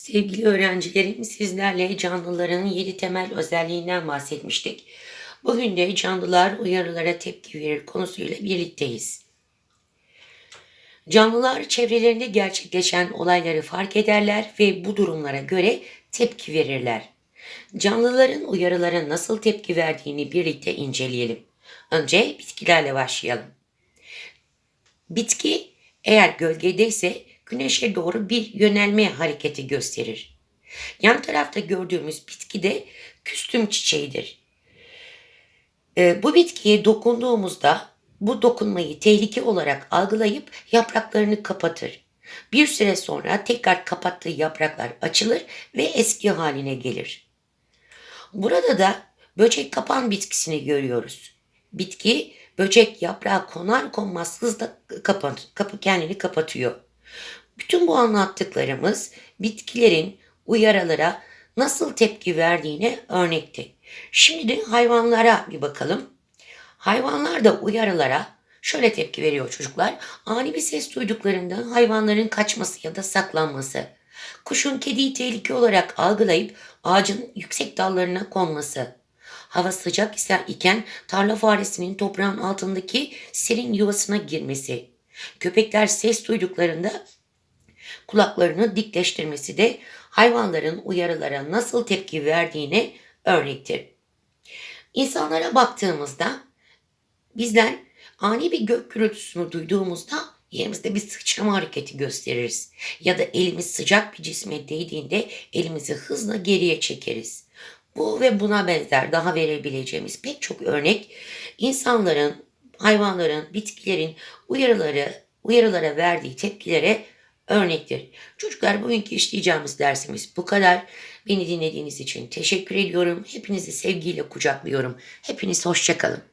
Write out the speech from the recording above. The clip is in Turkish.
Sevgili öğrencilerim, sizlerle canlıların yedi temel özelliğinden bahsetmiştik. Bugün de canlılar uyarılara tepki verir konusuyla birlikteyiz. Canlılar çevrelerinde gerçekleşen olayları fark ederler ve bu durumlara göre tepki verirler. Canlıların uyarılara nasıl tepki verdiğini birlikte inceleyelim. Önce bitkilerle başlayalım. Bitki eğer gölgedeyse güneşe doğru bir yönelme hareketi gösterir. Yan tarafta gördüğümüz bitki de küstüm çiçeğidir. Ee, bu bitkiye dokunduğumuzda bu dokunmayı tehlike olarak algılayıp yapraklarını kapatır. Bir süre sonra tekrar kapattığı yapraklar açılır ve eski haline gelir. Burada da böcek kapan bitkisini görüyoruz. Bitki böcek yaprağı konar konmaz hızla kapat, kapı kendini kapatıyor. Bütün bu anlattıklarımız bitkilerin uyarılara nasıl tepki verdiğine örnekti. Şimdi de hayvanlara bir bakalım. Hayvanlar da uyarılara şöyle tepki veriyor çocuklar. Ani bir ses duyduklarında hayvanların kaçması ya da saklanması. Kuşun kediyi tehlike olarak algılayıp ağacın yüksek dallarına konması. Hava sıcak ise iken tarla faresinin toprağın altındaki serin yuvasına girmesi. Köpekler ses duyduklarında kulaklarını dikleştirmesi de hayvanların uyarılara nasıl tepki verdiğine örnektir. İnsanlara baktığımızda bizler ani bir gök gürültüsünü duyduğumuzda yerimizde bir sıçrama hareketi gösteririz. Ya da elimiz sıcak bir cisme değdiğinde elimizi hızla geriye çekeriz. Bu ve buna benzer daha verebileceğimiz pek çok örnek insanların, hayvanların, bitkilerin uyarıları, uyarılara verdiği tepkilere örnektir. Çocuklar bugünkü işleyeceğimiz dersimiz bu kadar. Beni dinlediğiniz için teşekkür ediyorum. Hepinizi sevgiyle kucaklıyorum. Hepiniz hoşçakalın.